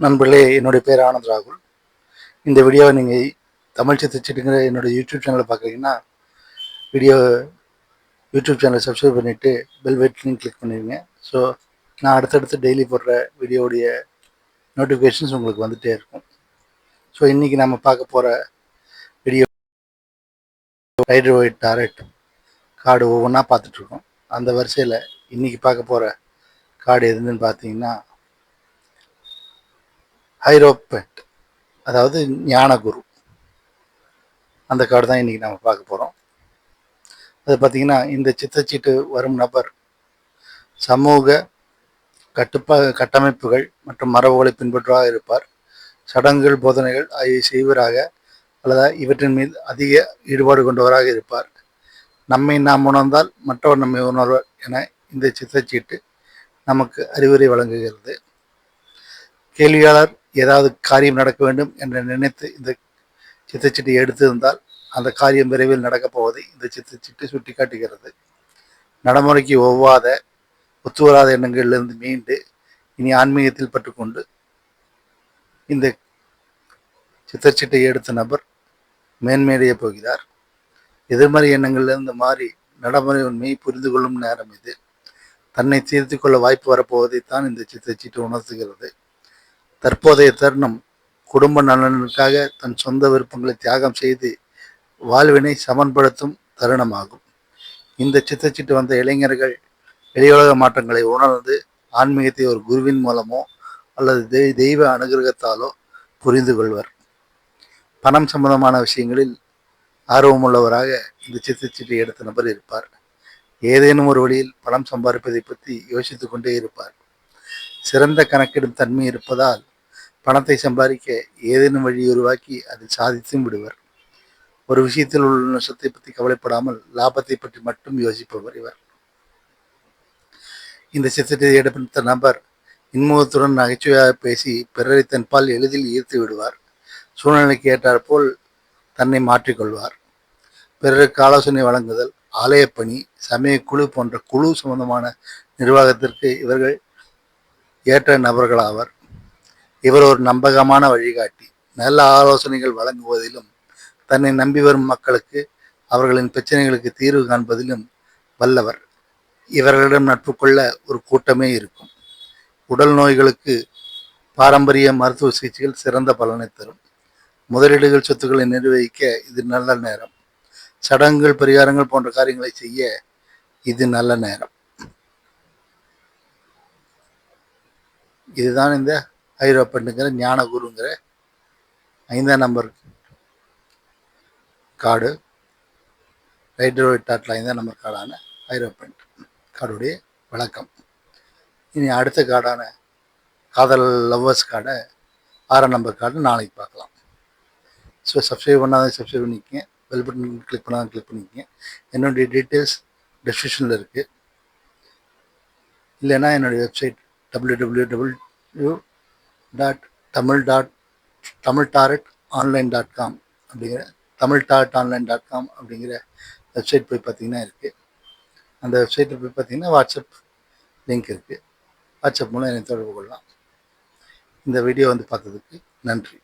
நண்பர்களே என்னுடைய பேர் ஆனந்த் ராகுல். இந்த வீடியோவை நீங்கள் தமிழ் சித்திச்சிட்டுங்கிற என்னோடய யூடியூப் சேனலை பார்க்குறீங்கன்னா வீடியோ யூடியூப் சேனலை சப்ஸ்கிரைப் பண்ணிவிட்டு பெல் பட்டனையும் கிளிக் பண்ணிடுங்க ஸோ நான் அடுத்தடுத்து டெய்லி போடுற வீடியோவுடைய நோட்டிஃபிகேஷன்ஸ் உங்களுக்கு வந்துகிட்டே இருக்கும். ஸோ இன்றைக்கி நம்ம பார்க்க போகிற video rider waite white tarot card ஒவ்வொன்றா பார்த்துட்ருக்கோம் அந்த வரிசையில் இன்றைக்கி பார்க்க போகிற கார்டு எதுன்னு பார்த்தீங்கன்னா ஹைரோபெட் அதாவது ஞானகுரு. அந்த கார்டு தான் இன்றைக்கி நம்ம பார்க்க போகிறோம் அது பார்த்திங்கன்னா இந்த சித்தச்சீட்டு வரும் நபர் சமூக கட்டுப்பா கட்டமைப்புகள் மற்றும் மரபுகளை பின்பற்றுவதாக இருப்பார். சடங்குகள் போதனைகள் ஆகிய செய்வராக அல்லது இவற்றின் மீது அதிக ஈடுபாடு கொண்டவராக இருப்பார். நம்மை நாம் உணர்ந்தால் மற்றவர் நம்மை உணர்வர் என இந்த சித்தச்சீட்டு நமக்கு அறிவுரை வழங்குகிறது. கேள்வியாளர் ஏதாவது காரியம் நடக்க வேண்டும் என்று நினைத்து இந்த சித்தச்சீட்டை எடுத்திருந்தால் அந்த காரியம் விரைவில் நடக்கப் போவதை இந்த சித்தச்சீட்டு சுட்டி காட்டுகிறது நடைமுறைக்கு ஒவ்வாத ஒத்துவராத எண்ணங்களிலிருந்து மீண்டு இனி ஆன்மீகத்தில் பற்றுக்கொண்டு இந்த சித்தச்சீட்டை எடுத்த நபர் மேன்மேடைய போகிறார். எதிர்மறை எண்ணங்களிலிருந்து மாறி நடைமுறை உண்மையை புரிந்து கொள்ளும் நேரம் இது. தன்னை தீர்த்து கொள்ள வாய்ப்பு வரப்போவதைத்தான் இந்த சித்தச்சீட்டு உணர்த்துகிறது. தற்போதைய தருணம் குடும்ப நலனுக்காக தன் சொந்த விருப்பங்களை தியாகம் செய்து வாழ்வினை சமன்படுத்தும் தருணமாகும். இந்த சித்தச்சிட்டு வந்த இளைஞர்கள் வெளியுலக மாற்றங்களை உணர்ந்து ஆன்மீகத்தை ஒரு குருவின் மூலமோ அல்லது தெய்வ அனுகிரகத்தாலோ புரிந்து கொள்வர். பணம் சம்பந்தமான விஷயங்களில் ஆர்வமுள்ளவராக இந்த சித்தச்சிட்டை எடுத்த நபர் இருப்பார். ஏதேனும் ஒரு வழியில் பணம் சம்பாதிப்பதை பற்றி யோசித்து கொண்டே இருப்பார். சிறந்த கணக்கிடும் தன்மை இருப்பதால் பணத்தை சம்பாதிக்க ஏதேனும் வழி உருவாக்கி அதில் சாதித்தும் விடுவர். ஒரு விஷயத்தில் உள்ள நஷ்டத்தை பற்றி கவலைப்படாமல் லாபத்தை பற்றி மட்டும் யோசிப்பவர் இவர். இந்த சித்திரத்தை இடம்பெற்ற நபர் இன்முகத்துடன் நகைச்சுவையாக பேசி பிறரை தன்பால் எளிதில் ஈர்த்து விடுவார். சூழ்நிலைக்கு ஏற்றாற்போல் தன்னை மாற்றிக்கொள்வார் பிறருக்கு ஆலோசனை வழங்குதல் ஆலயப்பணி சமயக்குழு போன்ற குழு சம்பந்தமான நிர்வாகத்திற்கு இவர்கள் ஏற்ற நபர்களாவர். இவர் ஒரு நம்பகமான வழிகாட்டி. நல்ல ஆலோசனைகள் வழங்குவதிலும் தன்னை நம்பி வரும் மக்களுக்கு அவர்களின் பிரச்சனைகளுக்கு தீர்வு காண்பதிலும் வல்லவர். இவர்களிடம் நட்பு கொள்ள ஒரு கூட்டமே இருக்கும். உடல் நோய்களுக்கு பாரம்பரிய மருத்துவ சிகிச்சைகள் சிறந்த பலனை தரும். முதலீடுகள் சொத்துக்களை நிர்வகிக்க இது நல்ல நேரம். சடங்குகள் பரிகாரங்கள் போன்ற காரியங்களை செய்ய இது நல்ல நேரம். இதுதான் இந்த ஐரோப்பனுங்கிற ஞானகுருங்கிற ஐந்தாம் நம்பர் கார்டு ரைடர் டாட்டில் ஐந்தாம் நம்பர் கார்டான ஐரோப்பன் கார்டுடைய வழக்கம். இனி அடுத்த கார்டான காதல் லவ்வர்ஸ் கார்டை ஆறாம் நம்பர் கார்டு நாளைக்கு பார்க்கலாம். ஸோ சப்ஸ்கிரைப் பண்ணாதான் சப்ஸ்கிரைப் பண்ணிக்கங்க. பெல் பட்டன் கிளிக் பண்ணாதான் கிளிக் பண்ணிக்கங்க. என்னுடைய டீட்டெயில்ஸ் டிஸ்கிரிப்ஷனில் இருக்குது இல்லைன்னா என்னுடைய website W W W dot Tamil dot Tamil tarot online dot com அப்படிங்கிற Tamil dot online dot com அப்படிங்கிற வெப்சைட் போய் பார்த்தீங்கன்னா இருக்குது அந்த வெப்சைட்டில் போய் பார்த்தீங்கன்னா வாட்ஸ்அப் லிங்க் இருக்குது வாட்ஸ்அப் மூலம் என்னை தொடர்பு கொள்ளலாம். இந்த வீடியோ வந்து பார்த்ததுக்கு நன்றி.